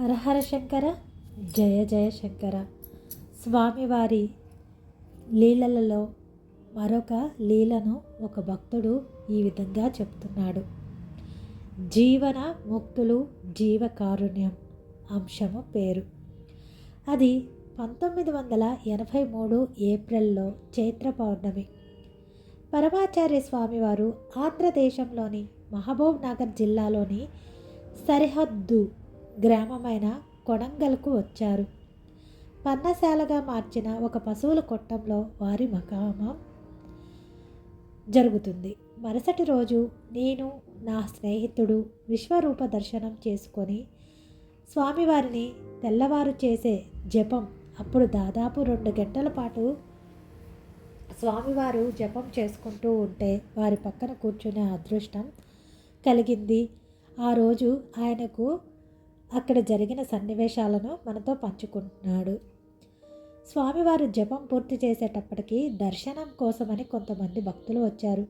హరహర శంకర జయ జయ శంకర. స్వామివారి లీలలలో మరొక లీలను ఒక భక్తుడు ఈ విధంగా చెప్తున్నాడు. జీవన ముక్తులు జీవకారుణ్యం అంశము పేరు. అది పంతొమ్మిది వందల ఎనభై మూడు ఏప్రిల్లో చైత్ర పౌర్ణమి. పరమాచార్య స్వామివారు ఆంధ్రదేశంలోని మహబూబ్ నగర్ జిల్లాలోని సరిహద్దు గ్రామమైన కొడంగల్కు వచ్చారు. పన్నశాలగా మార్చిన ఒక పశువుల కొట్టంలో వారి మకామం జరుగుతుంది. మరుసటి రోజు నేను నా స్నేహితుడు విశ్వరూప దర్శనం చేసుకొని స్వామివారిని తెల్లవారు చేసే జపం అప్పుడు దాదాపు రెండు గంటల పాటు స్వామివారు జపం చేసుకుంటూ ఉంటే వారి పక్కన కూర్చునే అదృష్టం కలిగింది. ఆ రోజు ఆయనకు అక్కడ జరిగిన సన్నివేశాలను మనతో పంచుకుంటున్నాడు. స్వామివారు జపం పూర్తి చేసేటప్పటికి దర్శనం కోసమని కొంతమంది భక్తులు వచ్చారు.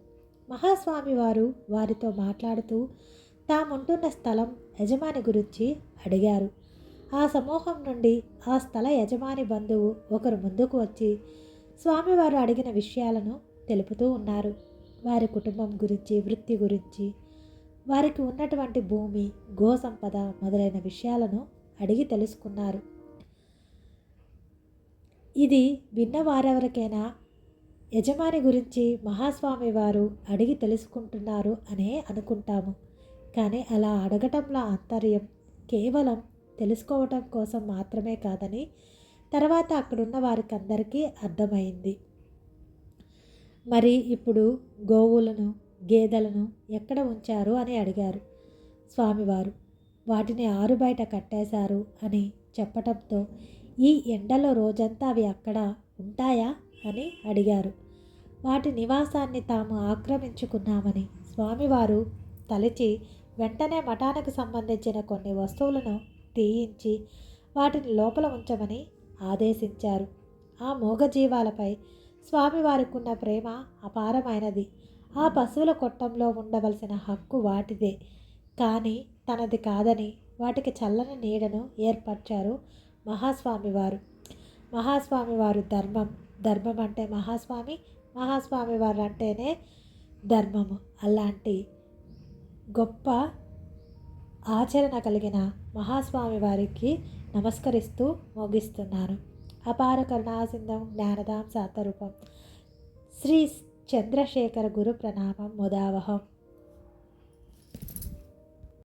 మహాస్వామివారు వారితో మాట్లాడుతూ తాముంటున్న స్థలం యజమాని గురించి అడిగారు. ఆ సమూహం నుండి ఆ స్థల యజమాని బంధువు ఒకరు ముందుకు వచ్చి స్వామివారు అడిగిన విషయాలను తెలుపుతూ ఉన్నారు. వారి కుటుంబం గురించి వృత్తి గురించి వారికి ఉన్నటువంటి భూమి గో సంపద మొదలైన విషయాలను అడిగి తెలుసుకున్నారు. ఇది విన్న వారెవరికైనా యజమాని గురించి మహాస్వామి వారు అడిగి తెలుసుకుంటున్నారు అనే అనుకుంటాము. కానీ అలా అడగటంలో ఆంతర్యం కేవలం తెలుసుకోవటం కోసం మాత్రమే కాదని తర్వాత అక్కడున్న వారికి అందరికీ అర్థమైంది. మరి ఇప్పుడు గోవులను గేదెలను ఎక్కడ ఉంచారు అని అడిగారు. స్వామివారు వాటిని ఆరు బయట కట్టేశారు అని చెప్పటంతో ఈ ఎండలో రోజంతా అవి అక్కడ ఉంటాయా? అని అడిగారు. వాటి నివాసాన్ని తాము ఆక్రమించుకున్నామని స్వామివారు తలచి వెంటనే మఠానికి సంబంధించిన కొన్ని వస్తువులను తీయించి వాటిని లోపల ఉంచమని ఆదేశించారు. ఆ మూగజీవాలపై స్వామివారికి ఉన్న ప్రేమ అపారమైనది. ఆ పశువుల కొట్టంలో ఉండవలసిన హక్కు వాటిదే. కానీ తనది కాదని వాటికి చల్లని నీడను ఏర్పరిచారు మహాస్వామివారు. మహాస్వామివారు మహాస్వామి వారు ధర్మం. ధర్మం అంటే మహాస్వామి మహాస్వామి వారు అంటేనే ధర్మము. అలాంటి గొప్ప ఆచరణ కలిగిన మహాస్వామి వారికి నమస్కరిస్తూ ముగిస్తున్నాను. అపార కరుణాసింధం జ్ఞానదాం సాతరూపం శ్రీ చంద్రశేఖర గురు ప్రణామం ముదావహం.